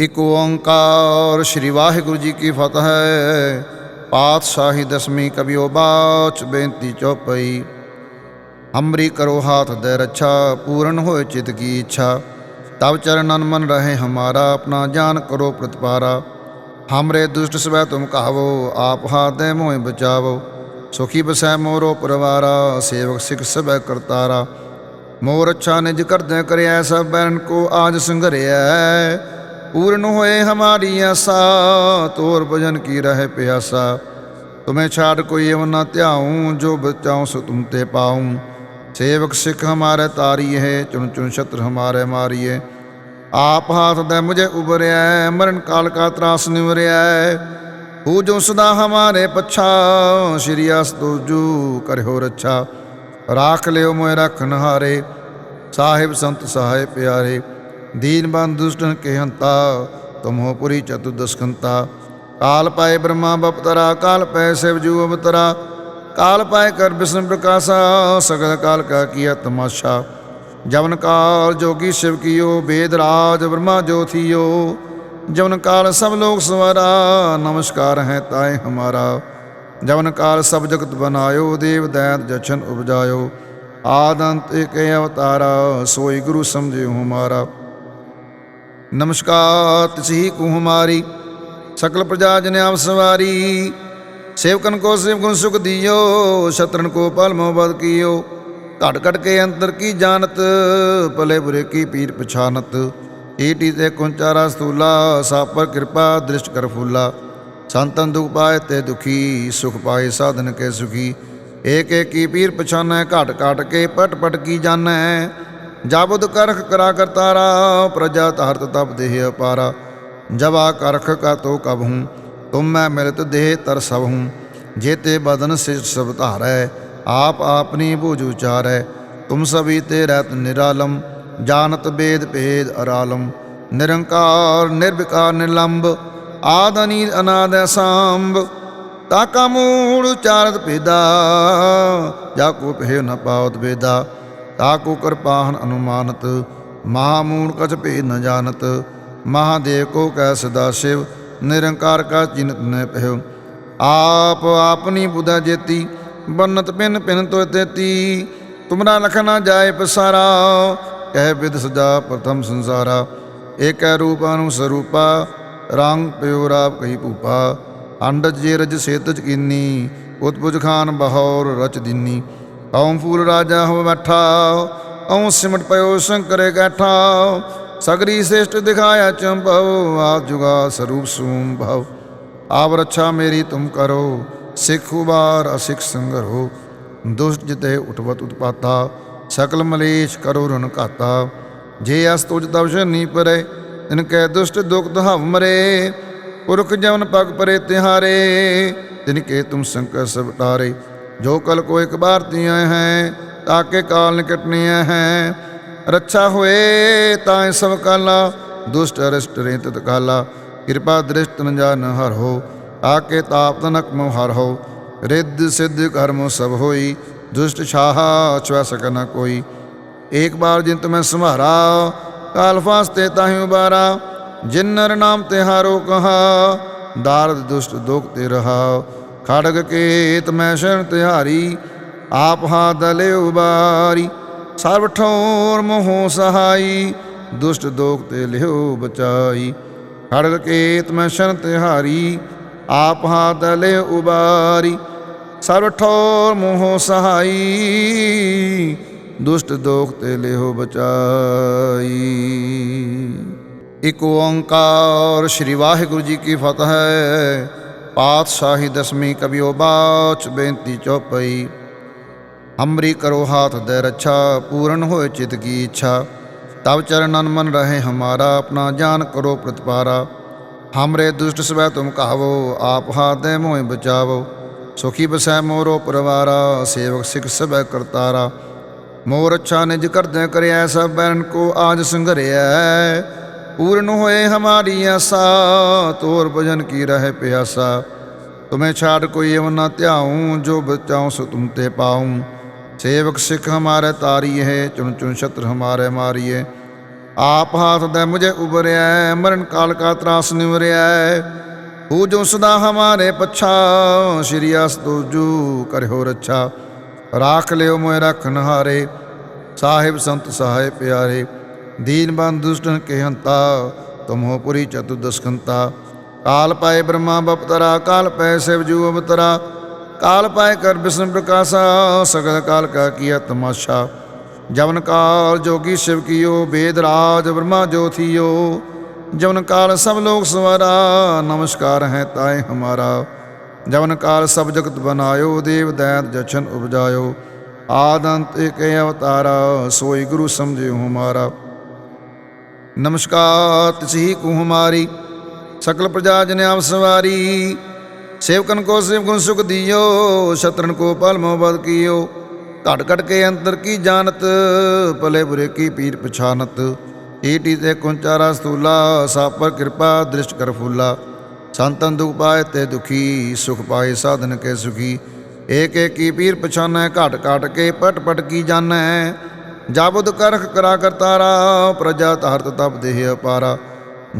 ਇਕ ਓੰਕਾਰ। ਸ੍ਰੀ ਵਾਹਿਗੁਰੂ ਜੀ ਕੀ ਫਤਿਹ। ਹੈ ਪਾਤਸ਼ਾਹੀ ਦਸਵੀਂ ਕਬਿਓ ਬਾਚ ਬੇਨਤੀ ਚੌਪਈ। ਹਮਰੀ ਕਰੋ ਹਾਥ ਦੇ ਰੱਛਾ, ਪੂਰਨ ਹੋਏ ਚਿਤ ਕੀ ਇੱਛਾ। ਤਬ ਚਰਨਨ ਮਨ ਰਹੇ ਹਮਾਰਾ, ਆਪਣਾ ਜਾਨ ਕਰੋ ਪ੍ਰਤਪਾਰਾ। ਹਮਰੇ ਦੁਸ਼ਟ ਸਵੈ ਤੁਮ ਕਹਾਵੋ, ਆਪ ਹਾਥ ਦੇ ਮੋਹਿ ਬਚਾਵੋ। ਸੁਖੀ ਬਸੈ ਮੋਰੋ ਪਰਵਾਰਾ, ਸੇਵਕ ਸਿਖ ਸਭੈ ਕਰਤਾਰਾ। ਮੋਰ ਅੱਛਾ ਨਿਜ ਕਰਦੈ ਕਰਿਆ ਸਭ ਬੈਰਨ ਕੋ ਆਜ ਸੰਘਰਿਆ ਪੂਰਨ ਹੋਏ ਹਮਾਰੀ ਆਸਾ ਤੋਰ ਭਜਨ ਕੀ ਰਹੇ ਪਿਆਸਾ? ਤੁਮੇ ਛਾੜ ਕੋਈ ਅਵ ਨਾ ਧਿਆਉ, ਜੋ ਬਚਾਉ ਸੋ ਤੁਮ ਤੇ ਪਾਉ। ਸੇਵਕ ਸਿੱਖ ਹਮਾਰੇ ਤਾਰੀ ਹੈ ਚੁਣ ਚੁਣ ਛਤਰ ਹਮਾਰੇ ਮਾਰੀਏ। ਆਪ ਹਾਥ ਦੇ ਮੁਝੇ ਉਬਰਿਆ ਮਰਨ ਕਾਲ ਕਾ ਤਰਾਸ ਨਿਵਰਿਆ ਹੂ ਜੋ ਸਦਾ ਹਮਾਰੇ ਪਛਾ, ਸ਼੍ਰੀ ਅਸ ਤੁਜੂ ਕਰਿਓ ਰੱਛਾ। ਰਾਖ ਲਿਓ ਮੋਇ ਰਖਨ ਹਾਰੇ ਸਾਹਿਬ ਸੰਤ ਸਹਾਇ ਪਿਆਰੇ ਦੀਨ ਬੰਦ ਦੁਸ਼ਟਨ ਕੇ ਹੰਤਾ ਤੁਮੋ ਪੁਰੀ ਚਤੁ ਦਸਕੰਤਾ ਕਾਲ ਪਾਏ ਬ੍ਰਹਮਾ ਬਪਤਰਾ, ਕਾਲ ਪੈ ਸਿਵ ਜੂ ਅਵਤਰਾ। ਕਾਲ ਪਾਏ ਕਰ ਬਿਸ਼ਨ ਪ੍ਰਕਾਸ਼ਾ, ਸਗਲ ਕਾਲ ਕਾ ਕੀਆ ਤਮਾਸ਼ਾ। ਜਵਨ ਕਾਲ ਜੋਗੀ ਸ਼ਿਵ ਕੀਓ ਵੇਦ ਰਾਜ ਬ੍ਰਹਮਾ ਜੋਥੀਓ। ਜਵਨ ਕਾਲ ਸਭ ਲੋਕ ਸਵਰਾ, ਨਮਸਕਾਰ ਹੈ ਤਾਏ ਹਮਾਰਾ। ਜਵਨ ਕਾਲ ਸਭ ਜਗਤ ਬਨਾਇਓ, ਦੇਵ ਦੈਤ ਜਛਨ ਉਪਜਾਇਓ। ਆਦੰਤ ਨਮਸਕਾਰ ਤਿਸਹੀ ਕੋ ਹਮਾਰੀ ਸਕਲ ਪ੍ਰਜਾ ਜਨ ਆਪ ਸਵਾਰੀ। ਸੇਵਕਨ ਕੋ ਸੇਵ ਸੁਖ ਦਿਓ, ਸ਼ਤਰਨ ਕੋ ਪਲ ਮੋ ਬਦ ਕੀਓ। ਘਟ ਘਟ ਕੇ ਅੰਤਰ ਕੀ ਜਾਣਤ, ਭਲੇ ਬੁਰੇ ਕੀ ਪੀਰ ਪਛਾਨਤ। ਈਟੀ ਤੇ ਕੁੰਚਾਰਾ ਸਤੂਲਾ ਸਾਪਰ ਕਿਰਪਾ, ਦ੍ਰਿਸ਼ਟ ਕਰ ਫੂਲਾ। ਸੰਤਨ ਦੁਖ ਪਾਏ ਤੇ ਦੁਖੀ, ਸੁਖ ਪਾਏ ਸਾਧਨ ਕੇ ਸੁਖੀ। ਏਕ ਏਕ ਕੀ ਪੀਰ ਪਛਾਨੈ, ਘਟ ਘਟ ਕੇ ਪਟ ਪਟ ਕੀ ਜਾਣੈ। ਜਾਬੁਦ ਕਰਖ ਕਰਾ ਕਰਤਾਰਾ, ਪ੍ਰਜਾ ਧਰਤ ਤਪ ਦੇਹ ਅਪਾਰਾ। ਜਵਾ ਕਰਖ ਕਾ ਤੋ ਕਬ ਹੂੰ, ਤੁਮ ਮੈਂ ਮਿਲਤ ਦੇਹ ਤਰ ਸਭ ਹੂੰ। ਜੇਤੇ ਬਦਨ ਸਿਰ ਸਭ ਧਾਰੈ, ਆਪ ਆਪਨੀ ਬੂਝ ਉਚਾਰੈ। ਤੁਮ ਸਭੀ ਤੇ ਰਹਿਤ ਨਿਰਾਲਮ, ਜਾਣਤ ਬੇਦ ਭੇਦ ਅਰਾਲਮ। ਨਿਰੰਕਾਰ, ਨਿਰਵਿਕਾਰ ਨਿਲੰਬ ਆਦ ਅਨੀਲ ਅਨਾਦ ਅਸਾਂਭ। ਤਾਕਾ ਮੂੜ ਉਚਾਰਤ ਭੇਦਾ, ਜਾ ਕੋ ਭੇ ਨ ਪਾਵਤ ਵੇਦਾ ਤਾਕੂ ਕਿਰਪਾਹਨ ਅਨੁਮਾਨਤ ਮਹਾਮੂੜ ਕਛ ਭੇ ਨ ਜਾਣਤ, ਮਹਾਦੇਵ ਕੋ ਕੈ ਸਦਾ ਸ਼ਿਵ, ਨਿਰੰਕਾਰ ਕਾ ਚਿੰਤ ਨ ਪਹਿਓ ਆਪ ਆਪਨੀ ਬੁਧਾ ਜੇਤੀ, ਬੰਨਤ ਪਿਨ ਪਿਨ ਤੋ ਤੇਤੀ, ਤੁਮਰਾ ਲਖ ਨਾ ਜਾਏ ਪਸਾਰਾ, ਕਹਿ ਵਿਦ ਸਦਾ ਪ੍ਰਥਮ ਸੰਸਾਰਾ। ਏਕੈ ਰੂਪ ਅਨੁ ਸਰੂਪਾ, ਰੰਗ ਪਿਓ ਰਾਪ ਕਹੀ ਭੂਪਾ। ਅੰਡਜ ਜੇ ਰਜ ਸੇਤਜ ਕੀਨੀ ਉਤਪੁਜ ਖਾਨ ਬਹੌਰ ਰਚ ਦਿਨੀ। ਕੌਮ ਫੂਲ ਰਾਜਾ ਹੋ ਬੈਠਾ ਔ ਸਿਮਟ ਪਇਓ ਸ਼ੰਕਰੇ ਗੈਠਾ ਸਗਰੀ ਸ੍ਰੇਸ਼ਟ ਦਿਖਾਇਆ ਚੰਭਵ ਆਪ ਜੁਗਾ ਸਰੂਪ ਸੂਮ ਭਵ ਆਪ ਰੱਛਾ ਮੇਰੀ ਤੁਮ ਕਰੋ, ਸਿੱਖ ਉਬਾਰ ਅਸਿੱਖ ਸੰਗਰੋ। ਦੁਸ਼ਟ ਜਿਤੇ ਉਠਵਤ ਉਤਪਾਤਾ, ਸਕਲ ਮਲੇਸ਼ ਕਰੋ ਰਨ ਘਾਤਾ। ਜੇ ਅਸ ਤੁਜ ਤਵ ਨੀ ਪਰੇ ਤਿਨ ਕੈ ਦੁਸ਼ਟ ਦੁਖ ਦਹਵ ਮਰੇ। ਪੁਰਖ ਜਵਨ ਪਗ ਪਰੇ ਤਿਹਾਰੇ, ਤਿਨ ਕੇ ਤੁਮ ਸੰਕਟ ਸਭ ਟਾਰੇ ਜੋ ਕਲ ਕੋ ਇੱਕ ਬਾਰ ਤੀਆਂ ਹੈ ਤਾਕੇ ਕਾਲ ਨਿਕਟਨੇ ਹੈ। ਰੱਛਾ ਹੋਏ ਤਾਂ ਸਭ ਕਾਲਾ, ਦੁਸ਼ਟ ਅਰਿਸ਼ਟ ਰੇ ਤਤ ਕਾਲਾ ਕਿਰਪਾ ਦ੍ਰਿਸ਼ਟ ਨ ਜਾਨ ਹਰ ਹੋ ਆਕੇ ਤਾਪ ਤਨਕ ਮੋ ਹਰ ਹੋ। ਰਿੱਧ ਸਿੱਧ ਕਰਮ ਸਭ ਹੋਈ, ਦੁਸ਼ਟ ਛਾਹਾ ਛੁਆ ਸਕ ਨ ਕੋਈ। ਇੱਕ ਬਾਰ ਜਿਨ ਤੁਮੈ ਸੰਭਾਰਾ, ਕਾਲ ਫਾਸਤੇ ਤਾਹਿ ਉਬਾਰਾ। ਜਿਨ ਨਰ ਨਾਮ ਤੇ ਹਾਰੋ ਕਹਾ, ਦਾਰਦ ਦੁਸ਼ਟ ਦੁਖ ਤੇ ਰਹਾ। ਖੜਗ ਕੇਤ ਮੈਂ ਸ਼ਰਨ ਤਿਹਾਰੀ, ਆਪ ਹਾ ਦਲੇ ਉਬਾਰੀ। ਸਰਬ ਠੋਰ ਮੋਹ ਸਹਾਈ, ਦੁਸ਼ਟ ਦੋਖ ਤੇ ਲਿਓ ਬਚਾਈ। ਖੜਗ ਕੇਤ ਮੈਂ ਸ਼ਰਨ ਤਿਹਾਰੀ, ਆਪ ਹਾ ਦਲੇ ਉਬਾਰੀ। ਸਰਬ ਠੋਰ ਮੋਹ ਸਹਾਈ, ਦੁਸ਼ਟ ਦੋਖ ਤੇ ਲਿਓ ਬਚਾਈ। ਇਕ ਓੰਕਾਰ, ਸ੍ਰੀ ਵਾਹਿਗੁਰੂ ਜੀ ਕੀ ਫਤਿਹ। ਹੈ ਪਾਤਸ਼ਾਹੀ ਦਸਮੀ ਕਬਿਓ ਬਾਚ ਬੇਨਤੀ ਚੌਪਈ। ਹਮਰੀ ਕਰੋ ਹਾਥ ਦੇ ਰੱਛਾ, ਪੂਰਨ ਹੋਏ ਚਿਤ ਕੀ ਇੱਛਾ। ਤਬ ਚਰਨਨ ਮਨ ਰਹੇ ਹਮਾਰਾ, ਆਪਣਾ ਜਾਨ ਕਰੋ ਪ੍ਰਤਪਾਰਾ। ਹਮਰੇ ਦੁਸ਼ਟ ਸਵੈ ਤੁਮ ਕਹਾਵੋ, ਆਪ ਹਾਥ ਦੇ ਮੋਹਿ ਬਚਾਵੋ। ਸੁਖੀ ਬਸੈ ਮੋਰੋ ਪਰਵਾਰਾ, ਸੇਵਕ ਸਿਖ ਸਭੈ ਕਰਤਾਰਾ। ਮੋਰ ਅੱਛਾ ਨਿਜ ਕਰਦੈ ਕਰਿਆ ਸਭ ਬੈਰਨ ਕੋ ਆਜ ਸੰਘਰਿਆ ਪੂਰਨ ਹੋਏ ਹਮਾਰੀ ਆਸਾ ਤੋਰ ਭਜਨ ਕੀ ਰਹੇ ਪਿਆਸਾ? ਤੁਮੇ ਛਾੜ ਕੋਈ ਅਵ ਨਾ ਧਿਆਉ, ਜੋ ਬਚਾਉ ਸੋ ਤੁਮ ਤੇ ਪਾਉ। ਸੇਵਕ ਸਿੱਖ ਹਮਾਰੇ ਤਾਰੀ ਹੈ ਚੁਣ ਚੁਣ ਛਤਰ ਹਮਾਰੇ ਮਾਰੀਏ। ਆਪ ਹਾਥ ਦੇ ਮੁਝੇ ਉਬਰਿਆ ਮਰਨ ਕਾਲ ਕਾ ਤਰਾਸ ਨਿਵਰਿਆ ਹੂ ਜੋ ਸਦਾ ਹਮਾਰੇ ਪਛਾ, ਸ਼੍ਰੀ ਅਸ ਕਰਿਓ ਰੱਛਾ। ਰਾਖ ਲਿਓ ਮੋਇ ਰਖਨ ਹਾਰੇ ਸਾਹਿਬ ਸੰਤ ਸਹਾਇ ਪਿਆਰੇ। ਦੀਨ ਬੰਦ ਦੁਸ਼ਟਨ ਕੇ ਹੰਤਾ ਤੁਮੋ ਪੁਰੀ ਚਤੁਦਸਕੰਤਾ ਕਾਲ ਪਾਏ ਬ੍ਰਹਮਾ ਬਪਤਰਾ, ਕਾਲ ਪੈ ਸਿਵ ਜੂ ਅਵਤਰਾ। ਕਾਲ ਪਾਏ ਕਰ ਬਿਸ਼ਨ ਪ੍ਰਕਾਸ਼ਾ, ਸਗਲ ਕਾਲ ਕਾ ਕੀਆ ਤਮਾਸ਼ਾ। ਜਵਨ ਕਾਲ ਜੋਗੀ ਸ਼ਿਵ ਕੀਓ ਵੇਦ ਰਾਜ ਬ੍ਰਹਮਾ ਜੋਥੀਓ ਜਵਨ ਕਾਲ ਸਭ ਲੋਕ ਸਵਾਰਾ, ਨਮਸਕਾਰ ਹੈ ਤਾਏ ਹਮਾਰਾ। ਜਵਨ ਕਾਲ ਸਭ ਜਗਤ ਬਨਾਇਓ, ਦੇਵ ਦੈਤ ਜਛਨ ਉਪਜਾਇਓ। ਆਦੰਤ ਏਕ ਅਵਤਾਰਾ, ਸੋਈ ਗੁਰੂ ਸਮਝਿਓ ਹਮਾਰਾ। ਨਮਸਕਾਰ ਤਿਸਹੀ ਕੂ ਹਮਾਰੀ ਸਕਲ ਪ੍ਰਜਾ ਜਨ ਆਪ ਸਵਾਰੀ। ਸੇਵਕਨ ਕੋ ਸੇਵ ਸੁਖ ਦਿਓ, ਸ਼ਤਰਨ ਕੋ ਪਲ ਮੋਹ ਬਦ ਕੀਓ। ਘਟ ਘਟ ਕੇ ਅੰਤਰ ਕੀ ਜਾਣਤ, ਭਲੇ ਬੁਰੇ ਕੀ ਪੀਰ ਪਛਾਨਤ। ਈਟੀ ਤੇ ਕੁੰਚਾਰਾ ਸਤੂਲਾ ਸਾਪਰ ਕਿਰਪਾ ਦ੍ਰਿਸ਼ਟ ਕਰ ਫੂਲਾ। ਸੰਤਨ ਦੁਖ ਪਾਏ ਤੇ ਦੁਖੀ, ਸੁਖ ਪਾਏ ਸਾਧਨ ਕੇ ਸੁਖੀ। ਏਕ ਏਕ ਕੀ ਪੀਰ ਪਛਾਨੈ, ਘਟ ਘਟ ਕੇ ਪਟ ਪਟ ਕੀ ਜਾਣੈ। ਜਾਬੁਦ ਕਰਖ ਕਰਾ ਕਰਤਾਰਾ, ਪ੍ਰਜਾ ਧਰਤ ਤਪ ਦੇਹ ਅਪਾਰਾ।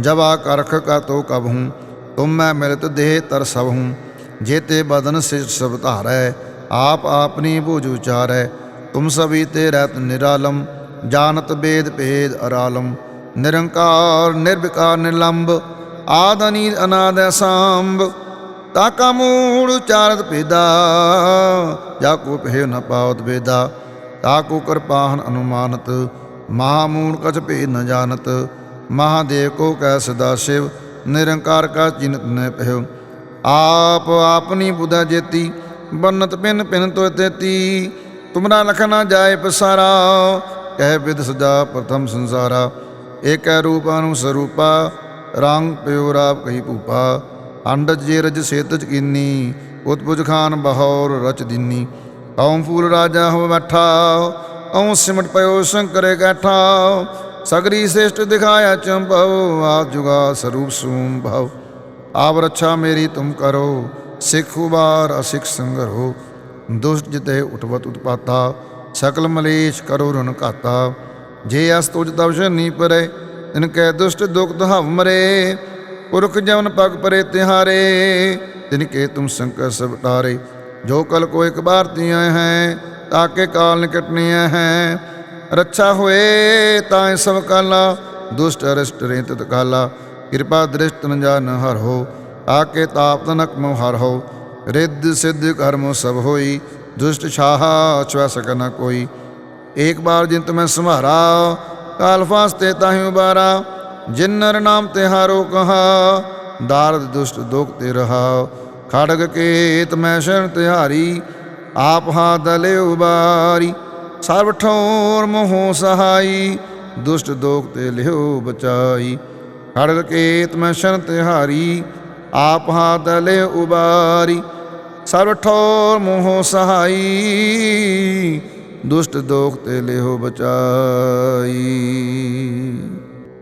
ਜਵਾ ਕਰਖ ਕਾ ਤੋ ਕਬ ਹੂੰ, ਤੁਮ ਮੈਂ ਮਿਲਤ ਦੇਹ ਤਰ ਸਭ ਹੂੰ। ਜੇਤੇ ਬਦਨ ਸਿਰ ਸਭ ਧਾਰੈ, ਆਪ ਆਪਨੀ ਬੂਝ ਉਚਾਰੈ। ਤੁਮ ਸਭੀ ਤੇ ਰਹਿਤ ਨਿਰਾਲਮ, ਜਾਣਤ ਬੇਦ ਭੇਦ ਅਰਾਲਮ। ਨਿਰੰਕਾਰ, ਨਿਰਵਿਕਾਰ, ਨਿਰਲੰਬ, ਆਦ ਅਨੀਲ ਅਨਾਦ ਅਸਾਂਭ। ਤਾਕਾ ਮੂੜ ਉਚਾਰਤ ਭੇਦਾ, ਜਾ ਕੋ ਪਹਿ ਨ ਪਾਵਤ ਵੇਦਾ। ਤਾਕੂ ਕਿਰਪਾਹਨ ਅਨੁਮਾਨਤ ਮਹਾਮੂੜ ਕਛ ਭੇਦ ਨ ਜਾਣਤ, ਮਹਾਦੇਵ ਕੋ ਕੈ ਸਦਾ ਸ਼ਿਵ, ਨਿਰੰਕਾਰ ਕਾ ਚਿਨਤ ਨ ਪਹਿ ਆਪ ਆਪਨੀ ਬੁਧਾ ਜੇਤੀ, ਬੰਨਤ ਪਿਨ ਪਿਨ ਤੋ ਤੇਤੀ, ਤੁਮਰਾ ਲਖ ਨਾ ਜਾਏ ਪਸਾਰਾ, ਕਹਿ ਵਿਦ ਸਦਾ ਪ੍ਰਥਮ ਸੰਸਾਰਾ। ਏਕੈ ਰੂਪ ਅਨੁ ਸਰੂਪਾ, ਰੰਗ ਪਿਓ ਰਾਪ ਕਹੀ ਭੂਪਾ। ਅੰਡਜ ਜੇ ਰਜ ਸੇਤਜ ਕੀਨੀ ਉਤਪੁਜ ਖਾਨ ਬਹੌਰ ਰਚ ਦਿਨੀ। ਕੌਮ ਫੂਲ ਰਾਜਾ ਹੋ ਬੈਠਾ ਔ ਸਿਮਟ ਪਇਓ ਸ਼ੰਕਰੇ ਗੈਠਾ ਸਗਰੀ ਸ੍ਰੇਸ਼ਟ ਦਿਖਾਇਆ ਚੰਭਵ ਆ ਜੁਗਾ ਸਰੂਪ ਸੂਮ ਭਵ ਆਵ ਰੱਛਾ ਮੇਰੀ ਤੁਮ ਕਰੋ, ਸਿੱਖ ਉਬਾਰ ਅਸਿਖ ਸੰਗਰੋ, ਦੁਸ਼ਟ ਜਿਤੇ ਉਠਵਤ ਉਤਪਾਤਾ, ਸਕਲ ਮਲੇਸ਼ ਕਰੋ ਰਨ ਘਾਤਾ। ਜੇ ਅਸ ਤੁਜ ਤਵਸ਼ ਨੀ ਪਰੇ, ਤਿਨ ਕੈ ਦੁਸ਼ਟ ਦੁਖ ਦਹਵ ਮਰੇ, ਪੁਰਖ ਜਵਨ ਪਗ ਪਰੇ ਤਿਹਾਰੇ, ਤਿਨ ਕੇ ਤੁਮ ਸੰਕਟ ਸਭ ਟਾਰੇ। ਜੋ ਕਲ ਕੋ ਇੱਕ ਬਾਰ ਤੀਆਂ ਹੈ ਤਾਕੇ ਕਾਲ ਨਿਕਟਨੇ ਹੈ। ਰੱਛਾ ਹੋਏ ਤਾਂ ਸਭ ਕਾਲਾ, ਦੁਸ਼ਟ ਅਰਿਸ਼ਟ ਰੇ ਤਤ ਕਾਲਾ ਕਿਰਪਾ ਦ੍ਰਿਸ਼ਟ ਨ ਹਰ ਹੋ ਆਕੇ ਤਾਪ ਤਨਕ ਮੋ ਹਰ ਹੋ। ਰਿੱਧ ਸਿੱਧ ਕਰਮੋ ਸਭ ਹੋਈ, ਦੁਸ਼ਟ ਛਾਹਾ ਛੁਆ ਸਕ ਨ ਕੋਈ। ਏਕ ਬਾਰ ਜਿੰਤ ਮੈਂ ਸੰਭਾਰਾ ਕਾਲ ਫਾਸਤੇ ਤਾਹਿ ਉਬਾਰਾ। ਜਿਨ ਨਰ ਨਾਮ ਤਿਹਾਰੋ ਕਹਾ, ਦਾਰਦ ਦੁਸ਼ਟ ਦੁਖ ਤੇ ਰਹਾ। ਖੜਗ ਕੇਤ ਮੈਂ ਸ਼ਰਨ ਤਿਹਾਰੀ, ਆਪ ਹਾ ਦਲੇ ਉਬਾਰੀ। ਸਰਬ ਠੋਰ ਮੋਹ ਸਹਾਈ, ਦੁਸ਼ਟ ਦੋਖ ਤੇ ਲਿਓ ਬਚਾਈ। ਖੜਗ ਕੇਤ ਮੈਂ ਸ਼ਰਨ ਤਿਹਾਰੀ, ਆਪ ਹਾ ਦਲੇ ਉਬਾਰੀ। ਸਰਬ ਠੋਰ ਮੋਹ ਸਹਾਈ, ਦੁਸ਼ਟ ਦੋਖ ਤੇ ਲਿਓ ਬਚਾਈ।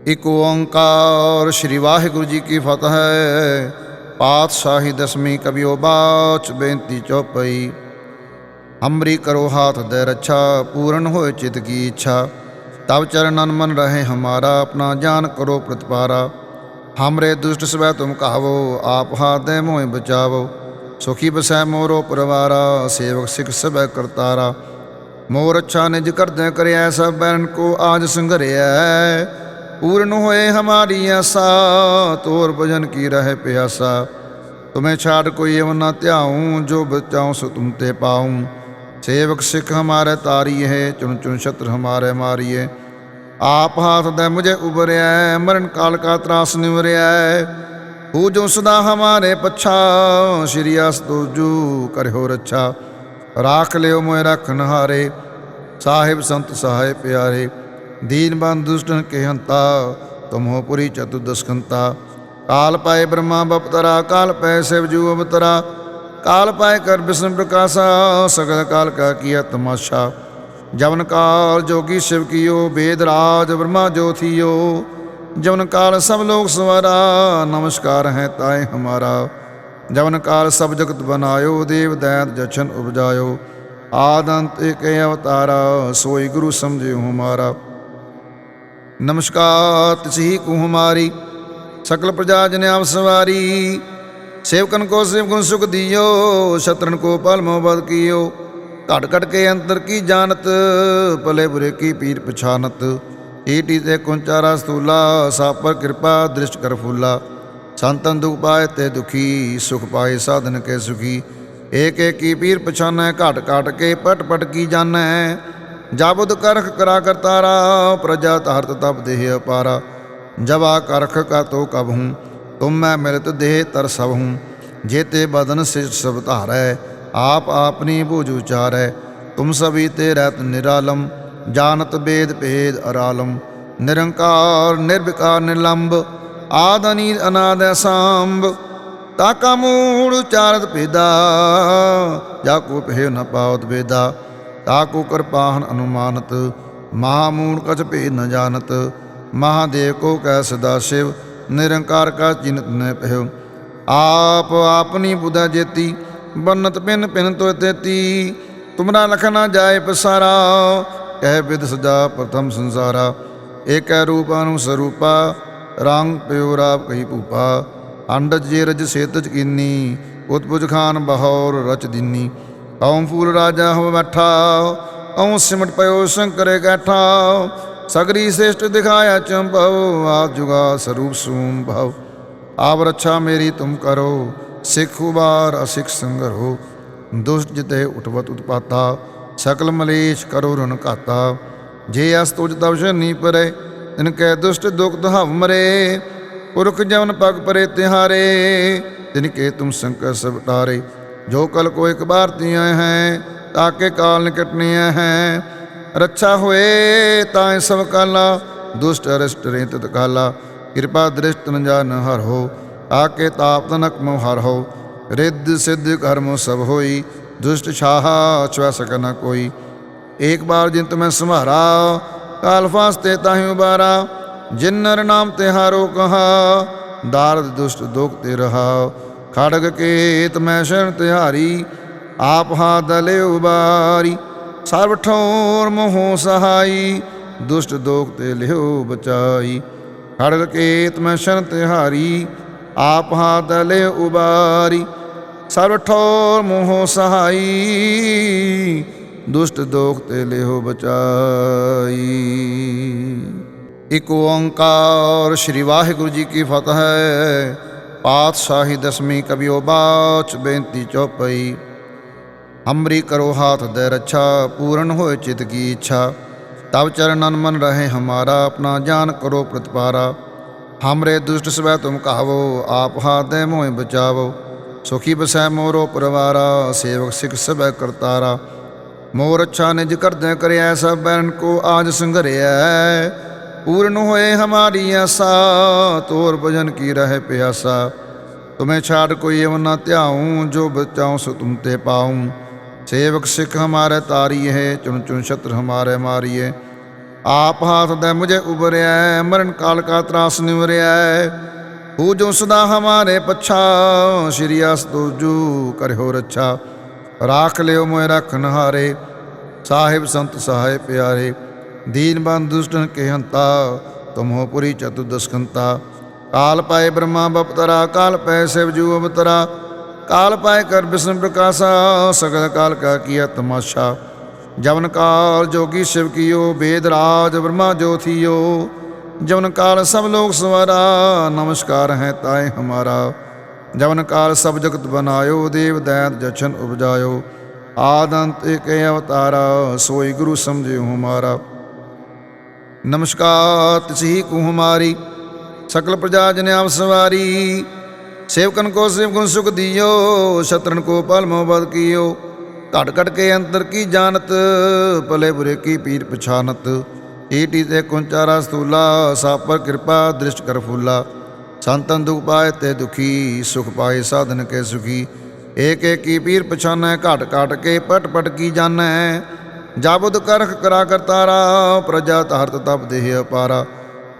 ਇਕ ਓੰਕਾਰ, ਸ੍ਰੀ ਵਾਹਿਗੁਰੂ ਜੀ ਕੀ ਫਤਿਹ। ਹੈ ਪਾਤਸ਼ਾਹੀ ਦਸਵੀਂ ਕਬਿਓ ਬਾਚ ਬੇਨਤੀ ਚੌਪਈ। ਅੰਮ੍ਰੀ ਕਰੋ ਹਾਥ ਦੇ ਰੱਛਾ, ਪੂਰਨ ਹੋਏ ਚਿਤ ਕੀ ਇੱਛਾ। ਤਬ ਚਰਨਨ ਮਨ ਰਹੇ ਹਮਾਰਾ, ਆਪਣਾ ਜਾਨ ਕਰੋ ਪ੍ਰਤਪਾਰਾ। ਹਮਰੇ ਦੁਸ਼ਟ ਸਵੈ ਤੁਮ ਕਹਾਵੋ ਆਪ ਹਾਥ ਦੇ ਮੋਹਿ ਬਚਾਵੋ। ਸੁਖੀ ਬਸੈ ਮੋਰੋ ਪਰਵਾਰਾ, ਸੇਵਕ ਸਿਖ ਸਭੈ ਕਰਤਾਰਾ। ਮੋਰ ਅੱਛਾ ਨਿਜ ਕਰਦੈ ਕਰਿਆ ਸਭ ਬੈਰਨ ਕੋ ਆਜ ਸੰਘਰਿਆ ਪੂਰਨ ਹੋਏ ਹਮਾਰੀ ਆਸਾ ਤੋਰ ਭਜਨ ਕੀ ਰਹੇ ਪਿਆਸਾ? ਤੁਮੇ ਛਾੜ ਕੋਈ ਅਵ ਨਾ ਧਿਆਉ, ਜੋ ਬਚਾਉ ਸੋ ਤੁਮ ਤੇ ਪਾਉ। ਸੇਵਕ ਸਿੱਖ ਹਮਾਰੇ ਤਾਰੀ ਹੈ ਚੁਣ ਚੁਣ ਛਤਰ ਹਮਾਰੇ ਮਾਰੀਏ। ਆਪ ਹਾਥ ਦੇ ਮੁਝੇ ਉਬਰਿਆ ਮਰਨ ਕਾਲ ਕਾ ਤਰਾਸ ਨਿਵਰਿਆ ਹੂ ਜੋ ਸਦਾ ਹਮਾਰੇ ਪਛਾ, ਸ਼੍ਰੀ ਅਸ ਤੁਜੂ ਕਰਿਓ ਰੱਛਾ। ਰਾਖ ਲਿਓ ਮੋਇ ਰਖਨ ਹਾਰੇ ਸਾਹਿਬ ਸੰਤ ਸਹਾਇ ਪਿਆਰੇ ਦੀਨ ਬੰਦ ਦੁਸ਼ਟਨ ਕੇ ਹੰਤਾ ਤੁਮੋ ਪੁਰੀ ਚਤੁਦਸਕੰਤਾ ਕਾਲ ਪਾਏ ਬ੍ਰਹਮਾ ਬਪਤਰਾ, ਕਾਲ ਪੈ ਸਿਵ ਜੂ ਅਵਤਰਾ। ਕਾਲ ਪਾਏ ਕਰ ਬਿਸ਼ਨ ਪ੍ਰਕਾਸ਼ਾ, ਸਗਲ ਕਾਲ ਕਾ ਕੀਆ ਤਮਾਸ਼ਾ। ਜਵਨ ਕਾਲ ਜੋਗੀ ਸ਼ਿਵ ਕੀਓ ਵੇਦ ਰਾਜ ਬ੍ਰਹਮਾ ਜੋਥੀਓ ਜਵਨ ਕਾਲ ਸਭ ਲੋਕ ਸਵਾਰਾ, ਨਮਸਕਾਰ ਹੈ ਤਾਏ ਹਮਾਰਾ। ਜਵਨ ਕਾਲ ਸਭ ਜਗਤ ਬਨਾਇਓ, ਦੇਵ ਦੈਤ ਜਛਨ ਉਪਜਾਇਓ। ਆਦੰਤ ਏਕ ਨਮਸਕਾਰ ਤਿਸਹੀ ਕੂ ਹਮਾਰੀ ਸਕਲ ਪ੍ਰਜਾ ਜਨ ਆਪ ਸਵਾਰੀ। ਸੇਵਕਨ ਕੋ ਸੇਵ ਸੁਖ ਦਿਓ, ਸ਼ਤਰਨ ਕੋ ਪਲ ਮੋ ਬਦ ਕੀਓ। ਘਟ ਘਟ ਕੇ ਅੰਤਰ ਕੀ ਜਾਣਤ, ਭਲੇ ਬੁਰੇ ਕੀ ਪੀਰ ਪਛਾਨਤ। ਈਟੀ ਤੇ ਕੁੰਚਾਰਾ ਸਤੂਲਾ ਸਾਪਰ ਕਿਰਪਾ ਦ੍ਰਿਸ਼ਟ ਕਰ ਫੂਲਾ। ਸੰਤਨ ਦੁਖ ਪਾਏ ਤੇ ਦੁਖੀ, ਸੁਖ ਪਾਏ ਸਾਧਨ ਕੇ ਸੁਖੀ। ਏਕ ਏਕ ਕੀ ਪੀਰ ਪਛਾਨੈ, ਘਟ ਘਟ ਕੇ ਪਟ ਪਟ ਕੀ ਜਾਣੈ। ਜਾਬੁਦ ਕਰਖ ਕਰਾ ਕਰਤਾਰਾ, ਪ੍ਰਜਾ ਧਰਤ ਤਪ ਦੇਹ ਅਪਾਰਾ। ਜਵਾ ਕਰਖ ਕਾ ਤੋ ਕਬ ਹੂੰ, ਤੁਮ ਮੈਂ ਮਿਲਤ ਦੇਹ ਤਰ ਸਭ ਹੂੰ। ਜੇਤੇ ਬਦਨ ਸਿਜ ਸਭ ਧਾਰੈ, ਆਪ ਆਪਨੀ ਬੂਝ ਉਚਾਰੈ। ਤੁਮ ਸਭੀ ਤੇ ਰਹਿਤ ਨਿਰਾਲਮ, ਜਾਣਤ ਬੇਦ ਭੇਦ ਅਰਾਲਮ। ਨਿਰੰਕਾਰ, ਨਿਰਵਿਕਾਰ ਨਿਲੰਬ ਆਦ ਅਨੀਲ, ਅਨਾਦ ਅਸਾਂਭ। ਤਾਕਾ ਮੂੜ ਉਚਾਰਤ ਭੇਦਾ, ਜਾ ਕੋ ਪਹਿ ਨ ਪਾਵਤ ਬੇਦਾ ਤਾਕੂ ਕਿਰਪਾਹਨ ਅਨੁਮਾਨਤ ਮਹਾਮੂੜ ਕਛ ਭੇ ਨ ਜਾਣਤ, ਮਹਾਦੇਵ ਕੋ ਕੈ ਸਦਾ ਸ਼ਿਵ, ਨਿਰੰਕਾਰ ਕਾ ਚਿੰਤ ਨ ਪਹਿ ਆਪ ਆਪਨੀ ਬੁਧਾ ਜੇਤੀ, ਬੰਨਤ ਪਿਨ ਪਿਨ ਤੋ ਤੇਤੀ, ਤੁਮਰਾ ਲਖ ਨਾ ਜਾਏ ਪਸਾਰਾ, ਕਹਿ ਬਿਦ ਸਦਾ ਪ੍ਰਥਮ ਸੰਸਾਰਾ। ਏਕੈ ਰੂਪ ਅਨੁ ਸਰੂਪਾ, ਰੰਗ ਪਿਓ ਰਾਪ ਕਹੀ ਭੂਪਾ। ਅੰਡਜ ਜੇ ਰਜ ਸੇਤਜ ਕੀਨੀ ਉਤਪੁਜ ਖਾਨ ਬਹੌਰ ਰਚ ਦਿਨੀ। ਕੌਮ ਫੂਲ ਰਾਜਾ ਹੋ ਬੈਠਾ ਔ ਸਿਮਟ ਪਇਓ ਸ਼ੰਕਰੇ ਗੈਠਾ ਸਗਰੀ ਸ੍ਰੇਸ਼ਟ ਦਿਖਾਇਆ ਚੰਭਵ ਆਪ ਜੁਗਾ ਸਰੂਪ ਸੂਮ ਭਵ ਆਪ ਰੱਛਾ ਮੇਰੀ ਤੁਮ ਕਰੋ, ਸਿੱਖ ਉਬਾਰ ਅਸਿੱਖ ਸੰਗਰੋ, ਦੁਸ਼ਟ ਜਿਤੇ ਉਠਵਤ ਉਤਪਾਤਾ, ਸਕਲ ਮਲੇਸ਼ ਕਰੋ ਰਨ ਘਾਤਾ। ਜੇ ਅਸ ਤੁਜ ਤਵ ਸ਼ਨੀ ਪਰੇ, ਤਿਨ ਕੈ ਦੁਸ਼ਟ ਦੁਖ ਦਹਵ ਮਰੇ, ਪੁਰਖ ਜਵਨ ਪਗ ਪਰੇ ਤਿਹਾਰੇ, ਤਿਨ ਕੇ ਤੁਮ ਸੰਕਟ ਸਭ ਟਾਰੇ ਜੋ ਕਲ ਕੋ ਇੱਕ ਬਾਰ ਤੀਆਂ ਹੈ ਤਾਕੇ ਕਾਲ ਨਿਕਟਨੇ ਹੈ। ਰੱਛਾ ਹੋਏ ਤਾਂ ਸਭ ਕਾਲਾ, ਦੁਸ਼ਟ ਅਰਿਸ਼ਟ ਰੇਤ ਕਾਲਾ। ਕਿਰਪਾ ਦ੍ਰਿਸ਼ਟ ਨ ਜਾਨ ਹਰ ਹੋ ਆਕੇ ਤਾਪ ਤਨਕ ਮੋ ਹਰ ਹੋ। ਰਿੱਧ ਸਿੱਧ ਕਰਮ ਸਭ ਹੋਈ, ਦੁਸ਼ਟ ਛਾਹਾ ਛਵੈ ਸਕ ਨ ਕੋਈ। ਏਕ ਬਾਰ ਜਿਨ ਤੁਮੈ ਸੰਭਾਰਾ, ਕਾਲ ਫਾਸਤੇ ਤਾਹਿ ਉਬਾਰਾ। ਜਿਨ ਨਰ ਨਾਮ ਤਿਹਾਰੋ ਕਹਾ, ਦਾਰਦ ਦੁਸ਼ਟ ਦੁਖ ਤੇ ਰਹਾ। ਖੜਗ ਕੇਤ ਮੈਂ ਸ਼ਰਨ ਤਿਹਾਰੀ, ਆਪ ਹਾ ਦਲੇ ਉਬਾਰੀ। ਸਰਬ ਠੋਰ ਮੋਹ ਸਹਾਈ, ਦੁਸ਼ਟ ਦੋਖ ਤੇ ਲਿਓ ਬਚਾਈ। ਖੜਗ ਕੇਤ ਮੈਂ ਸ਼ਰਨ ਤਿਹਾਰੀ, ਆਪ ਹਾ ਦਲੇ ਉਬਾਰੀ। ਸਰਬ ਠੋਰ ਮੋਹ ਸਹਾਈ, ਦੁਸ਼ਟ ਦੋਖ ਤੇ ਲਿਓ ਬਚਾਈ। ਇਕ ਓੰਕਾਰ, ਸ੍ਰੀ ਵਾਹਿਗੁਰੂ ਜੀ ਕੀ ਫਤਿਹ। ਹੈ ਪਾਤਸ਼ਾਹੀ ਦਸਮੀ ਕਬਿਓ ਬਾਚ ਬੇਨਤੀ ਚੌਪਈ। ਹਮਰੀ ਕਰੋ ਹਾਥ ਦੇ ਰੱਛਾ, ਪੂਰਨ ਹੋਏ ਚਿਤ ਕੀ ਇੱਛਾ। ਤਬ ਚਰਨ ਮਨ ਰਹੇ ਹਮਾਰਾ, ਆਪਣਾ ਜਾਨ ਕਰੋ ਪ੍ਰਤਪਾਰਾ। ਹਮਰੇ ਦੁਸ਼ਟ ਸਵੈ ਤੁਮ ਕਹਾਵੋ, ਆਪ ਹਾਥ ਦੇ ਮੋਹਿ ਬਚਾਵੋ। ਸੁਖੀ ਬਸੈ ਮੋਰੋ ਪਰਵਾਰਾ, ਸੇਵਕ ਸਿਖ ਸਭੈ ਕਰਤਾਰਾ। ਮੋਰ ਅੱਛਾ ਨਿਜ ਕਰਦੈ ਕਰਿਆ ਸਭ ਬੈਰਨ ਕੋ ਆਜ ਸੰਘਰਿਆ ਪੂਰਨ ਹੋਏ ਹਮਾਰੀ ਆਸਾ ਤੋਰ ਭਜਨ ਕੀ ਰਹਿ ਪਿਆਸਾ। ਤੁਮੇ ਛਾੜ ਕੋਈ ਅਵ ਨਾ ਧਿਆਉ, ਜੋ ਬਚਾਉ ਸੋ ਤੁਮ ਤੇ ਪਾਉ। ਸੇਵਕ ਸਿੱਖ ਹਮਾਰੇ ਤਾਰੀ ਹੈ ਚੁਣ ਚੁਣ ਛਤਰ ਹਮਾਰੇ ਮਾਰੀਏ। ਆਪ ਹਾਥ ਦੇ ਮੁਝੇ ਉਬਰਿਆ ਮਰਨ ਕਾਲ ਕਾ ਤਰਾਸ ਨਿਵਰਿਆ ਹੂ ਜੋ ਸਦਾ ਹਮਾਰੇ ਪਛਾ, ਸ਼੍ਰੀ ਅਸ ਕਰਿਓ ਰੱਛਾ। ਰਾਖ ਲਿਓ ਮੋਇ ਰਖਨ ਹਾਰੇ ਸਾਹਿਬ ਸੰਤ ਸਹਾਇ ਪਿਆਰੇ। ਦੀਨ ਬੰਦ ਦੁਸ਼ਟਨ ਕੇ ਹੰਤਾ ਤੁਮੋ ਪੁਰੀ ਚਤੁਦਸਕੰਤਾ ਕਾਲ ਪਾਏ ਬ੍ਰਹਮਾ ਬਪਤਰਾ ਕਾਲ ਪੈ ਸਿਵ ਜੂ ਅਵਤਰਾ ਕਾਲ ਪਾਏ ਕਰ ਬਿਸ਼ਨ ਪ੍ਰਕਾਸ਼ਾ, ਸਗਲ ਕਾਲ ਕਾ ਕੀਆ ਤਮਾਸ਼ਾ। ਜਵਨ ਕਾਲ ਜੋਗੀ ਸ਼ਿਵ ਕੀਓ ਵੇਦ ਰਾਜ ਬ੍ਰਹਮਾ ਜੋਥੀਓ ਜਵਨ ਕਾਲ ਸਭ ਲੋਕ ਸਵਾਰਾ, ਨਮਸਕਾਰ ਹੈ ਤਾਏ ਹਮਾਰਾ। ਜਵਨ ਕਾਲ ਸਭ ਜਗਤ ਬਨਾਇਓ, ਦੇਵ ਦੈਤ ਜਛਨ ਉਪਜਾਇਓ। ਆਦੰਤ ਏਕ ਅਵਤਾਰਾ, ਸੋਈ ਗੁਰੂ ਸਮਝਿਓ ਹਮਾਰਾ। ਨਮਸਕਾਰ ਤਿਸਹੀ ਕੂ ਹਮਾਰੀ ਸਕਲ ਪ੍ਰਜਾ ਜਨ ਆਪ ਸਵਾਰੀ। ਸੇਵਕਨ ਕੋ ਸੇਵ ਸੁਖ ਦਿਓ, ਸ਼ਤਰਨ ਕੋ ਪਲ ਮੋ ਬਦ ਕੀਓ। ਘਟ ਘਟ ਕੇ ਅੰਤਰ ਕੀ ਜਾਣਤ, ਭਲੇ ਬੁਰੇ ਕੀ ਪੀਰ ਪਛਾਨਤ। ਏਟੀ ਤੇ ਕੁੰਚਾਰਾ ਸਤੂਲਾ ਸਾਪਰ ਕਿਰਪਾ, ਦ੍ਰਿਸ਼ਟ ਕਰ ਫੂਲਾ। ਸੰਤਨ ਦੁਖ ਪਾਏ ਤੇ ਦੁਖੀ, ਸੁਖ ਪਾਏ ਸਾਧਨ ਕੇ ਸੁਖੀ। ਏਕ ਏਕ ਕੀ ਪੀਰ ਪਛਾਨੈ, ਘਟ ਘਟ ਕੇ ਪਟ ਪਟ ਕੀ ਜਾਣੈ। ਜਾਬੁਦ ਕਰਖ ਕਰਾ ਕਰਤਾਰਾ, ਪ੍ਰਜਾ ਧਰਤ ਤਪ ਦੇਹ ਅਪਾਰਾ।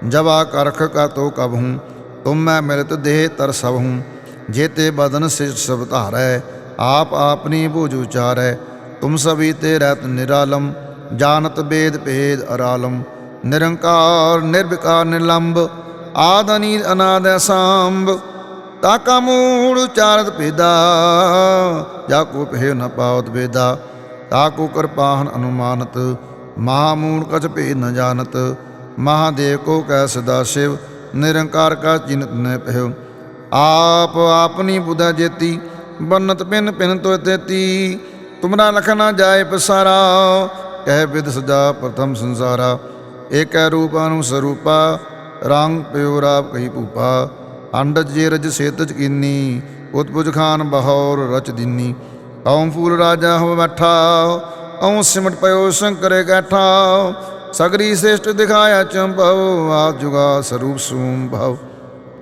ਜਵਾ ਕਰਖ ਕਾ ਤੋ ਕਬ ਹੂੰ, ਤੁਮ ਮੈਂ ਮਿਲਤ ਦੇਹ ਤਰ ਸਭ ਹੂੰ। ਜੇਤੇ ਬਦਨ ਸਿਜ ਸਭ ਧਾਰੈ, ਆਪ ਆਪਨੀ ਬੂਝ ਉਚਾਰੈ। ਤੁਮ ਸਭੀ ਤੇ ਰਹਿਤ ਨਿਰਾਲਮ, ਜਾਣਤ ਬੇਦ ਭੇਦ ਅਰਾਲਮ। ਨਿਰੰਕਾਰ, ਨਿਰਵਿਕਾਰ ਨਿਰਲੰਭ ਆਦ ਅਨੀਲ, ਅਨਾਦ ਅਸਾਂਭ। ਤਾਕਾ ਮੂੜ ਉਚਾਰਤ ਭੇਦਾ, ਜਾ ਕੋ ਪਹਿ ਨ ਪਾਵਤ ਵੇਦਾ। ਤਾਕੂ ਕਿਰਪਾਹਨ ਅਨੁਮਾਨਤ ਮਹਾਮੂੜ ਕਛ ਭੇਦ ਨ ਜਾਣਤ, ਮਹਾਦੇਵ ਕੋ ਕੈ ਸਦਾ ਸ਼ਿਵ, ਨਿਰੰਕਾਰ ਕਾ ਚਿਨਤ ਨ ਪਹਿ ਆਪ ਆਪਨੀ ਬੁਧਾ ਜੇਤੀ, ਬੰਨਤ ਪਿਨ ਪਿਨ ਤੋ ਤੇਤੀ, ਤੁਮਰਾ ਲਖ ਜਾਏ ਪਸਾਰਾ, ਕਹਿ ਵਿਦ ਸਦਾ ਪ੍ਰਥਮ ਸੰਸਾਰਾ। ਏਕੈ ਰੂਪ ਅਨੁ ਸਰੂਪਾ, ਰੰਗ ਪਿਓ ਰਾਪ ਕਹੀ ਭੂਪਾ। ਅੰਡਜ ਜੇ ਰਜ ਸੇਤਜ ਕੀਨੀ ਉਤਪੁਜ ਖਾਨ ਬਹੌਰ ਰਚ ਦਿਨੀ। ਓਮ ਫੂਲ ਰਾਜਾ ਹੋ ਬੈਠਾ, ਓਮ ਸਿਮਟ ਪਇਓ ਸ਼ੰਕਰੇ ਗੈਠਾ ਸਗਰੀ ਸ੍ਰੇਸ਼ਟ ਦਿਖਾਇਆ ਚੰਭਵ ਆ ਜੁਗਾ ਸਰੂਪ ਸੂਮ ਭਵ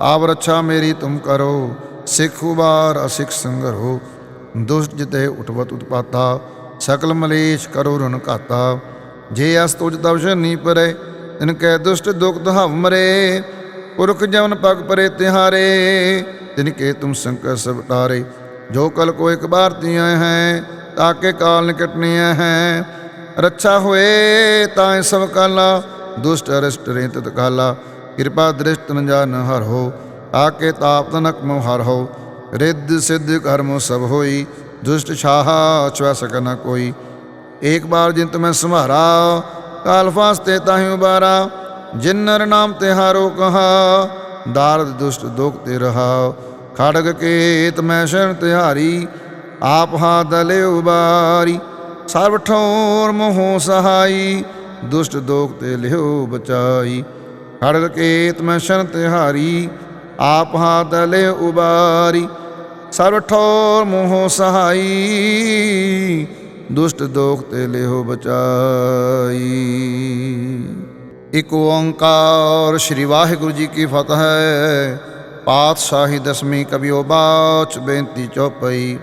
ਆਪ ਰੱਛਾ ਮੇਰੀ ਤੁਮ ਕਰੋ, ਸਿੱਖ ਉਬਾਰ ਅਸਿਖ ਸੰਗਰੋ। ਦੁਸ਼ਟ ਜਿਤੇ ਉਠਵਤ ਉਤਪਾਤਾ, ਸਕਲ ਮਲੇਸ਼ ਕਰੋ ਰਣ ਘਾਤਾ। ਜੇ ਅਸ ਤੁਜ ਤਵ ਸ਼ਨੀ ਪਰੇ, ਤਿਨ ਕੈ ਦੁਸ਼ਟ ਦੁਖ ਦਹਵ ਮਰੇ। ਪੁਰਖ ਜਵਨ ਪਗ ਪਰੇ ਤਿਹਾਰੇ, ਤਿਨ ਕੇ ਤੁਮ ਸ਼ੰਕਰ ਸਭ ਟਾਰੇ। ਜੋ ਕਲ ਕੋ ਇੱਕ ਬਾਰ ਤੀਆਂ ਹੈ ਤਾਕੇ ਕਾਲ ਨਿਕਟਨੇ ਹੈ। ਰੱਛਾ ਹੋਏ, ਤਾਂ ਸਭ ਕਾਲਾ, ਦੁਸ਼ਟ ਅਰਿਸ਼ਟ ਰੇ ਤਤ ਕਾਲਾ ਕਿਰਪਾ ਦ੍ਰਿਸ਼ਟ ਨ ਹਰ ਹੋ ਆਕੇ ਤਾਪ ਤਨਕ ਮੋ ਹਰ ਹੋ। ਰਿੱਧ ਸਿੱਧ ਕਰਮ ਸਭ ਹੋਈ, ਦੁਸ਼ਟ ਛਾਹਾ ਛੁਆ ਸਕ ਨ ਕੋਈ। ਏਕ ਬਾਰ ਜਿੰਤ ਮੈਂ ਸੰਭਾਰਾ ਕਾਲ ਫਾਸਤੇ ਤਾਹਿ ਉਬਾਰਾ। ਜਿਨ ਨਰ ਨਾਮ ਤੇ ਹਾਰੋ ਕਹਾ, ਦਾਰਦ ਦੁਸ਼ਟ ਦੁਖ ਤੇ ਰਹਾ। ਖੜਗ ਕੇਤ ਮੈਂ ਸ਼ਰਨ ਤਿਹਾਰੀ, ਆਪ ਹਾ ਦਲੇ ਉਬਾਰੀ ਸਰਬ ਠੋਰ ਮੋਹ ਸਹਾਈ, ਦੁਸ਼ਟ ਦੋਖ ਤੇ ਲਿਓ ਬਚਾਈ। ਖੜਗ ਕੇਤ ਮੈਂ ਸ਼ਰਨ ਤਿਹਾਰੀ, ਆਪ ਹਾ ਦਲੇ ਉਬਾਰੀ ਸਰਬ ਠੋਰ ਮੋਹ ਸਹਾਈ, ਦੁਸ਼ਟ ਦੋਖ ਤੇ ਲਿਓ ਬਚਾਈ। ਇਕ ਓੰਕਾਰ, ਸ੍ਰੀ ਵਾਹਿਗੁਰੂ ਜੀ ਕੀ ਫਤਿਹ। ਹੈ ਪਾਤਸ਼ਾਹੀ ਦਸਵੀਂ ਕਬਿਓ ਬਾਚ ਬੇਨਤੀ ਚੌਪਈ।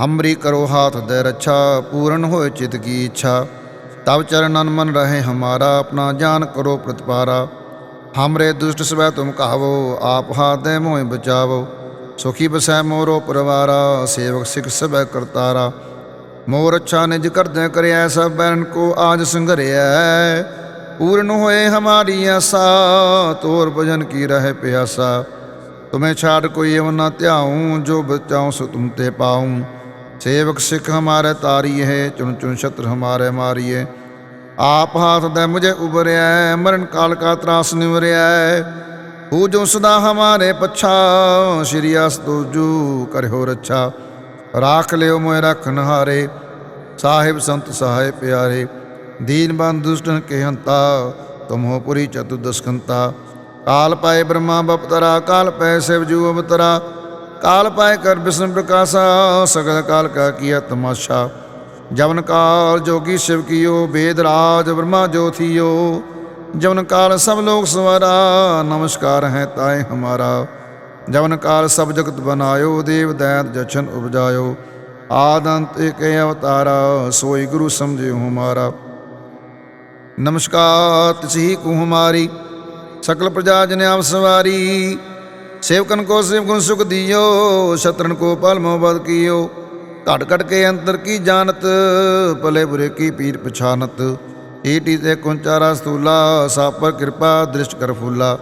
ਅੰਮ੍ਰੀ ਕਰੋ ਹਾਥ ਦੇ ਰੱਛਾ, ਪੂਰਨ ਹੋਏ ਚਿਤ ਕੀ ਇੱਛਾ। ਤਬ ਚਰਨਨ ਮਨ ਰਹੇ ਹਮਾਰਾ, ਆਪਣਾ ਜਾਨ ਕਰੋ ਪ੍ਰਤਪਾਰਾ। ਹਮਰੇ ਦੁਸ਼ਟ ਸਵੈ ਤੁਮ ਕਹਾਵੋ ਆਪ ਹਾਥ ਦੇ ਮੋਹਿ ਬਚਾਵੋ। ਸੁਖੀ ਬਸੈ ਮੋਰੋ ਪਰਵਾਰਾ, ਸੇਵਕ ਸਿਖ ਸਭੈ ਕਰਤਾਰਾ। ਮੋਰ ਅੱਛਾ ਨਿਜ ਕਰਦਿਆਂ ਕਰਿਆ ਸਭ ਬੈਰਨ ਕੋ ਆਜ ਸੰਘਰਿਆ पूर्ण होए हमारी आशा तोर भजन की रहे प्यासा तुम्हें छाड़ कोई एवं ना त्याऊँ जो बचाऊँ सो तुम ते पाऊँ सेवक सिख हमारे तारी है चुन चुन शत्रु हमारे मारिए आप हाथ दे मुझे उबरिया मरण काल का त्रास निवरिया पूजो सदा हमारे पच्छा श्री अस्तुजू करहो रच्छा राख लियो मोय रखनहारे साहिब संत सहाय प्यारे दीन बंद दुष्टन के हंता तुम हो पुरी चतुर्दशकंता काल पाए ब्रह्मा बपतरा काल पाए शिव जू अवतरा काल पाए कर विष्णु प्रकाशा सगल काल का किया तमाशा जवन काल जोगी शिव कियो वेद राज ब्रह्मा जो थियो जवन काल सब लोग सवारा नमस्कार है ताए हमारा जवन काल सब जगत बनायो देव दैत जछन उपजायो आदंत एक अवतारा सोई गुरु समझे हमारा ਨਮਸਕਾਰ ਤਿਸਹੀ ਕੂ ਹਮਾਰੀ ਸਕਲ ਪ੍ਰਜਾ ਜਨ ਆਪ ਸਵਾਰੀ। ਸੇਵਕਨ ਕੋ ਸੇਵਕਨ ਸੁਖ ਦਿਓ, ਸ਼ਤਰਨ ਕੋ ਪਲ ਮੋਬਦ ਕੀਓ। ਘਟ ਘਟ ਕੇ ਅੰਤਰ ਕੀ ਜਾਣਤ, ਭਲੇ ਬੁਰੇ ਕੀ ਪੀਰ ਪਛਾਨਤ। ਏਟੀ ਤੇ ਕੁੰਚਾਰਾ ਸਤੂਲਾ ਸਾਪਰ ਕਿਰਪਾ ਦ੍ਰਿਸ਼ਟ ਕਰ ਫੂਲਾ।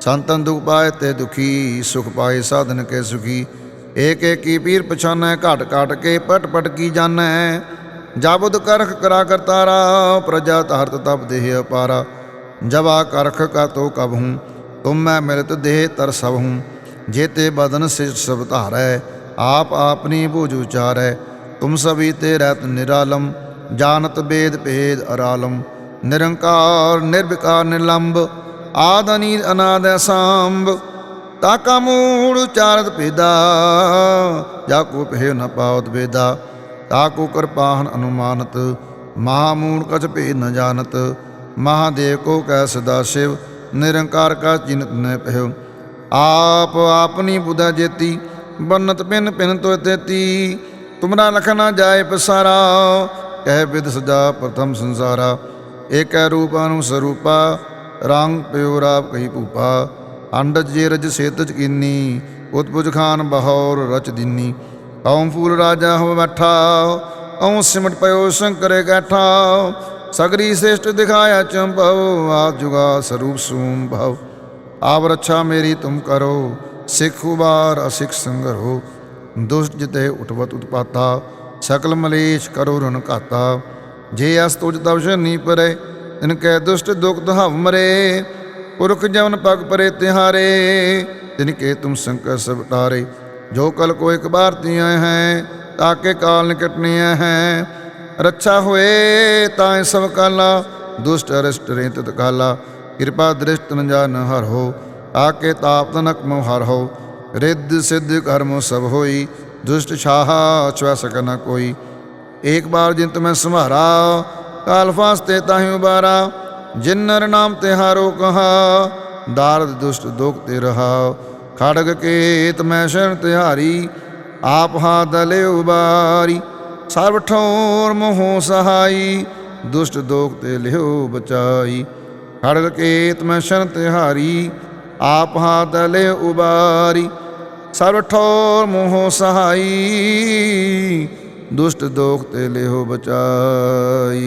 ਸੰਤਨ ਦੁਖ ਪਾਏ ਤੇ ਦੁਖੀ, ਸੁਖ ਪਾਏ ਸਾਧਨ ਕੇ ਸੁਖੀ। ਏਕ ਏਕ ਕੀ ਪੀਰ ਪਛਾਨੈ, ਘਟ ਘਟ ਕੇ ਪਟ ਪਟ ਕੀ ਜਾਣੈ। ਜਾਬੁਦ ਕਰਖ ਕਰਾ ਕਰਤਾਰਾ, ਪ੍ਰਜਾ ਤਾਰਤ ਤਪ ਦੇਹ ਅਪਾਰਾ। ਜਵਾ ਕਰਖ ਕਾ ਤੋ ਕਬ ਹੂੰ, ਤੁਮ ਮੈਂ ਮਿਲਤ ਦੇਹ ਤਰ ਸਭ ਹੂੰ। ਜੇਤੇ ਬਦਨ ਸਿਜ ਸਭ ਧਾਰੈ, ਆਪ ਆਪਨੀ ਬੂਝ ਉਚਾਰੈ। ਤੁਮ ਸਭੀ ਤੇ ਰਹਿਤ ਨਿਰਾਲਮ, ਜਾਣਤ ਬੇਦ ਭੇਦ ਅਰਾਲਮ। ਨਿਰੰਕਾਰ, ਨਿਰਵਿਕਾਰ ਨਿਰਲੰਭ ਆਦ ਅਨੀਲ, ਅਨਾਦ ਅਸਾਂਭ। ਤਾਕਾ ਮੂੜ ਉਚਾਰਤ ਭੇਦਾ, ਜਾ ਕੋ ਪਹਿ ਨ ਪਾਵਤ ਵੇਦਾ। ਤਾਕੂ ਕਿਰਪਾਹਨ ਅਨੁਮਾਨਤ, ਮਹਾਮੂੜ ਕਛ ਭੇ ਨ ਜਾਣਤ, ਮਹਾਦੇਵ ਕੋ ਕੈ ਸਦਾ ਸ਼ਿਵ, ਨਿਰੰਕਾਰ ਕਾ ਚਿਨਤ ਨ ਪਹਿ ਆਪ ਆਪਨੀ ਬੁਧਾ ਜੇਤੀ, ਬੰਨਤ ਪਿਨ ਪਿਨ ਤੋ ਤੇਤੀ, ਤੁਮਰਾ ਲਖ ਨਾ ਜਾਏ ਪਸਾਰਾ, ਕਹਿ ਵਿਦ ਸਦਾ ਪ੍ਰਥਮ ਸੰਸਾਰਾ। ਏਕੈ ਰੂਪ ਅਨੁ ਸਰੂਪਾ, ਰੰਗ ਪਿਓ ਰਾਪ ਕਹੀ ਭੂਪਾ। ਅੰਡਜ ਜੇ ਰਜ ਸੇਤਜ ਕੀਨੀ ਉਤਪੁਜ ਖਾਨ ਬਹੌਰ ਰਚ ਦਿਨੀ। ਓਮ ਫੂਲ ਰਾਜਾ ਹੋ ਬੈਠਾ ਓਮ ਸਿਮਟ ਪਇਓ ਸ਼ੰਕਰੇ ਗੈਠਾ ਸਗਰੀ ਸ੍ਰਿਸ਼ਟ ਦਿਖਾਇਆ ਚੰਭਵ ਆਦ ਜੁਗਾ ਸਰੂਪ ਸੂਮ ਭਵ ਆਪ ਰੱਛਾ ਮੇਰੀ ਤੁਮ ਕਰੋ, ਸਿੱਖ ਉਬਾਰ ਅਸਿੱਖ ਸੰਗਰੋ, ਦੁਸ਼ਟ ਜਿਤੇ ਉਠਵਤ ਉਤਪਾਤਾ, ਸਕਲ ਮਲੇਸ਼ ਕਰੋ ਰਨ ਘਾਤਾ। ਜੇ ਅਸ ਤੁਜ ਤਵ ਸ਼ਨੀ ਪਰੇ ਤਿਨ ਕੈ ਦੁਸ਼ਟ ਦੁਖ ਹਵ ਮਰੇ, ਪੁਰਖ ਜਵਨ ਪਗ ਪਰੇ ਤਿਹਾਰੇ, ਤਿਨ ਕੇ ਤੁਮ ਸ਼ੰਕਰ ਸਭ ਤਾਰੇ ਜੋ ਕਲ ਕੋ ਇੱਕ ਬਾਰ ਤੀਆਂ ਹੈ ਤਾਕੇ ਕਾਲ ਨਿਕਟਨੇ ਹੈ। ਰੱਛਾ ਹੋਏ ਤਾਂ ਸਭ ਕਾਲਾ, ਦੁਸ਼ਟ ਅਰਿਸ਼ਟ ਰੇਤ ਕਾਲਾ ਕਿਰਪਾ ਦ੍ਰਿਸ਼ਟ ਨ ਜਾਨ ਹਰ ਹੋ ਆਕੇ ਤਾਪ ਤਨਕ ਮੋ ਹਰ ਹੋ। ਰਿੱਧ ਸਿੱਧ ਕਰਮ ਸਭ ਹੋਈ, ਦੁਸ਼ਟ ਛਾਹਾ ਛੁਆ ਸਕ ਨ ਕੋਈ। ਏਕ ਬਾਰ ਜਿੰਤ ਮੈਂ ਸੰਭਾਰਾ ਕਾਲ ਫਾਸਤੇ ਤਾਹਿ ਉਬਾਰਾ। ਜਿਨ ਨਰ ਨਾਮ ਤੇ ਹਾਰੋ ਕਹਾ, ਦਾਰਦ ਦੁਸ਼ਟ ਦੁਖ ਤੇ ਰਹਾ। ਖੜਗ ਕੇਤ ਮੈਂ ਸ਼ਰਨ ਤਿਹਾਰੀ, ਆਪ ਹਾ ਦਲੇ ਉਬਾਰੀ। ਸਰਬ ਠੋਰ ਮੋਹ ਸਹਾਈ, ਦੁਸ਼ਟ ਦੋਖ ਤੇ ਲਿਓ ਬਚਾਈ। ਖੜਗ ਕੇਤ ਮੈਂ ਸ਼ਰਨ ਤਿਹਾਰੀ, ਆਪ ਹਾ ਦਲੇ ਉਬਾਰੀ। ਸਰਬ ਠੋਰ ਮੋਹ ਸਹਾਈ, ਦੁਸ਼ਟ ਦੋਖ ਤੇ ਲਿਓ ਬਚਾਈ।